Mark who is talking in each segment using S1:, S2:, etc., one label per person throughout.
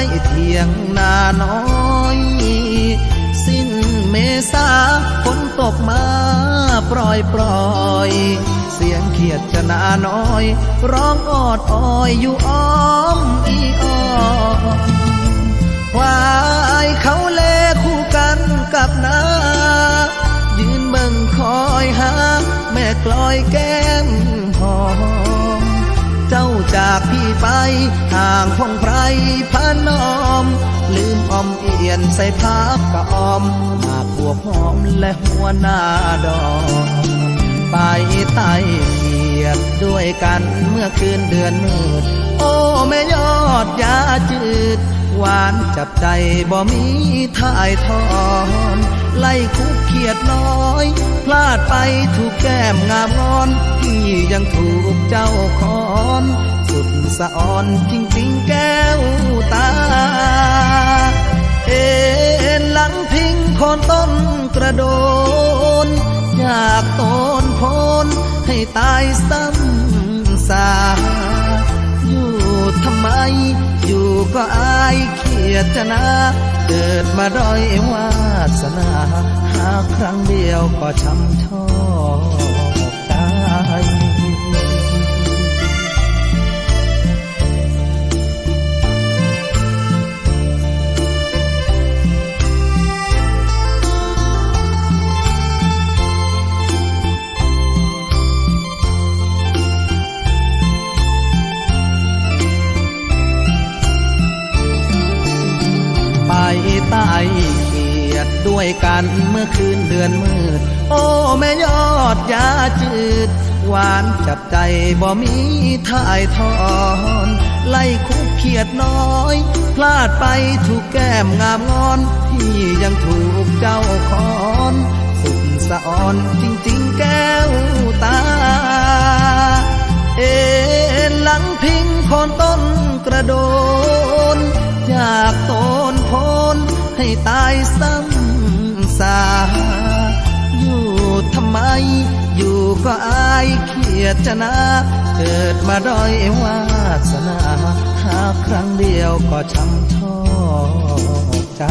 S1: ยงนาน้อย สิ้นเมษาฝนตกมาปล่อยปล่อย เสียงเขียดจะนาน้อย ร้องออดอ้อยอยู่อ้อมอีอ้อควายเขาเลคู่กันกับนา ยืนเบิ่งคอยหา แม่กลอยแก้ จากพี่ไปห่างห้องไพรพานอม ลืมอมเอียนใส่พักกะออมหากบวกหอมและหัวหน้าดอกไปไต่เกียดด้วยกันเมื่อคืนเดือนมืด โอ้แม่ยอดยาจืดหวานจับใจบ่มีท่ายทอนไล่คุกเขียดน้อย พลาดไปถูกแก้มงามงอน พี่ยังถูกเจ้าคอน สุดสะอ่อนจริงๆแก้วตา เอ็นหลังพิงโคนต้นกระโดน อยากโตนพนให้ตายซ้ำซาอยู่ทำไม อยู่ก็อายเขียดจะนาเกิดมาด้อยวาสนา หาครั้งเดียวก็ช้ำชอ วยกันเมื่อคืนเดือนมืด โอ้แม่ยอดยาจืด หวานจับใจบ่มีท่ายทอน ไล่คุกเขียดน้อย พลาดไปถูกแก้มงามงอน พี่ยังถูกเจ้าคอน สุดสะอ่อนจริงๆแก้วตา เอ็นหลังพิงโคนต้นกระโดนอยากโตนพนให้ตายซ้ำ ยดชนะเกิดมาด้อยวาสนา หาครั้งเดียวก็ช้ำชอใจ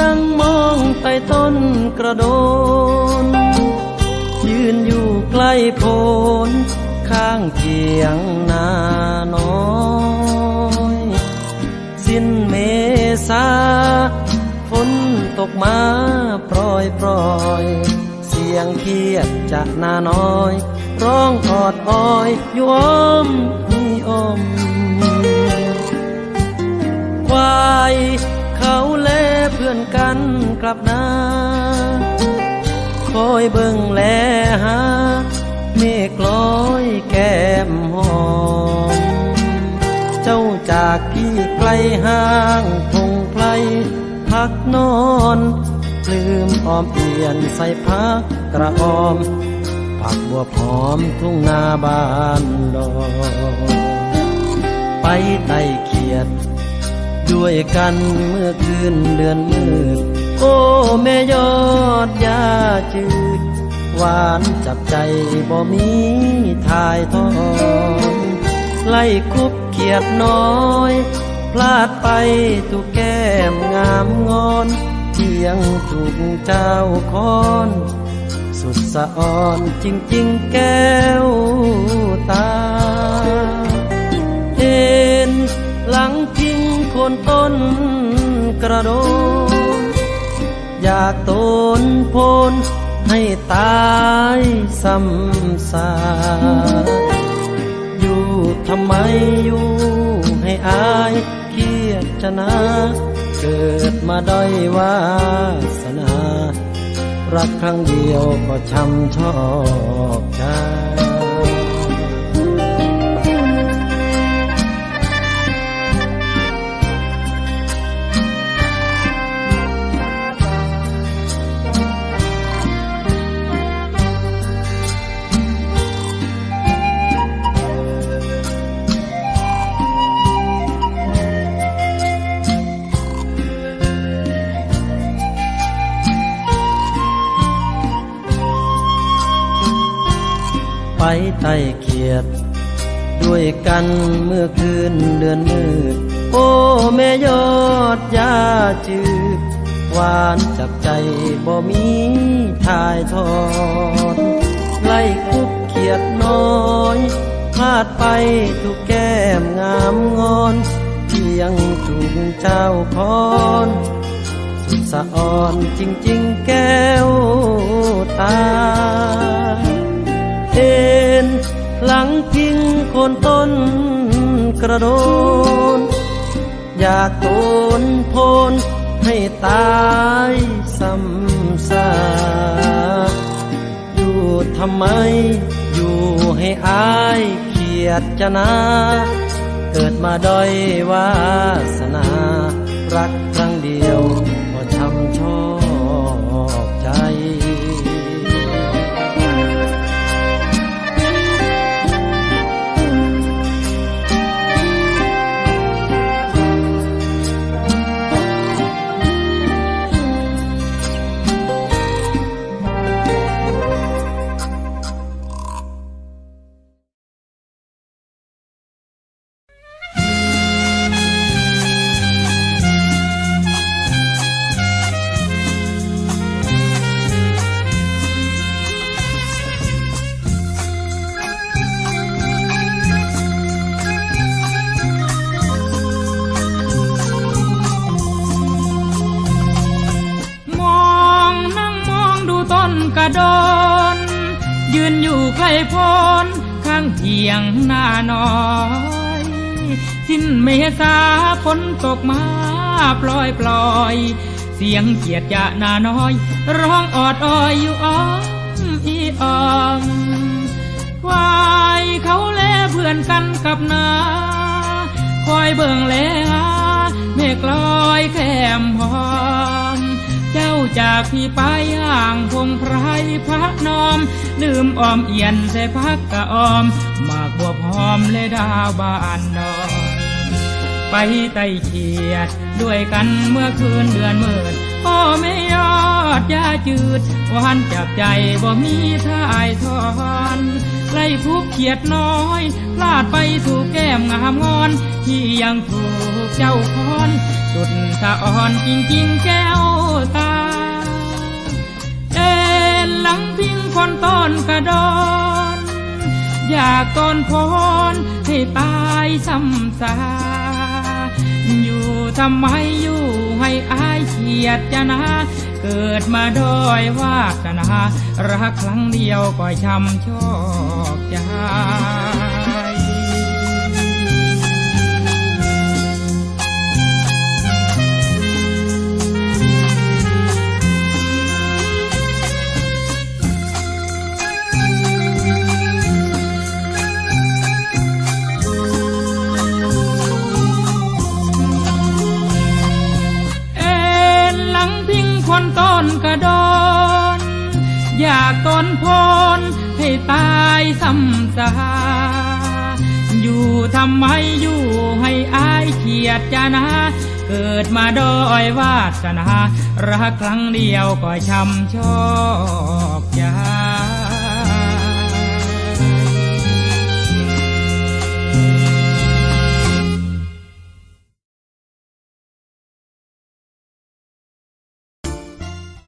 S2: นั่งมองใต้ต้นกระโดน ยืนอยู่ใกล้โพนข้างเกียงนาน้อยสิ้นเมษาฝนตกมาปล่อยปล่อย เสียงเคียดจะนาน้อย ร้องออดอ้อยยู่อ้อมมีอ้อมควาย เขาแลเพื่อนกันกลับนาคอยเบิ่งแลหาเมฆลอยแก้มหอม เจ้าจากพี่ไกลห่างพงไพรพักนอนลืมออมเอียนใส่พักกระออม ผักบัวพร้อมทุ่งนาบ้านดอนไปไต่เขียด ด้วยกันเมื่อคืนเดือนมืด โอ้แม่ยอดยาจืด หวานจับใจบ่มีทายทองไล่คุบเขียดน้อย พลาดไปถูกแก้มงามงอนเพียงถูกเจ้าคอน สุดสะอ่อนจริงๆแก้วตา เห็นหลัง คนต้นกระโดนอยากโตนโพนให้ตายซ้ำซาอยู่ทำไมอยู่ให้อายเครียดจะนาเกิดมาด้อยวาสนา รักครั้งเดียวก็ช้ำชอกใจ ไต่เขียดด้วยกันเมื่อคืนเดือนมืด โอ้แม่ยอดยาจืดหวานจับใจบ่มีทายทอด ไล่คุกเขียดน้อยพลาดไปทุกแก้มงามงอนเพียงถูกเจ้าพรสุดสะอ่อนจริงๆแก้วตา นต้นกระโดน อยากโตนโพนให้ตายซ้ำซากอยู่ทำไม อยู่ให้อายเขียดจะนาเกิดมาด้อยวาสนา รักครั้งเดียวก็ช้ำชอกใจ
S3: ยืนอยู่ใกล้พนข้างเทียงหน้าน้อยสิ้นเมษาฝนตกมาปล่อยปล่อย เสียงเกียดจะหน้าน้อย ร้องออดอ้อยอยู่อ้อมอีออมควายเขาแลเพื่อนกันกับนาคอยเบิ่งแลหาเมฆลอยแคมหอม เจ้าจากพี่ไปห่างพงไพรพระนอม ลืมออมเอียนใส่พักกะออม มากบวบหอมและดาวบานดอนไปไต่เขียด ด้วยกันเมื่อคืนเดือนมืดพ่อไม่ยอดยาจืดวานจับใจบ่มีท่ายทอนไล่ทุกเขียดน้อยพลาดไปสู่แก้มงามงอน ที่ยังถูกเจ้าคอน สุดสะอ่อนจริงๆแก้วตา อยาก่อนพรให้ตายซ้ำซาอยู่ทำไมอยู่ให้อายเฉียดจะนะ เกิดมาดอยวาสนารักครั้งเดียวก็ช้ำชอกใจำสาอยู่ทำไมอยู่ให้อายเขียดจะนะ เกิดมาด้อยวาสนา รักครั้งเดียวก็ช้ำชอกใจ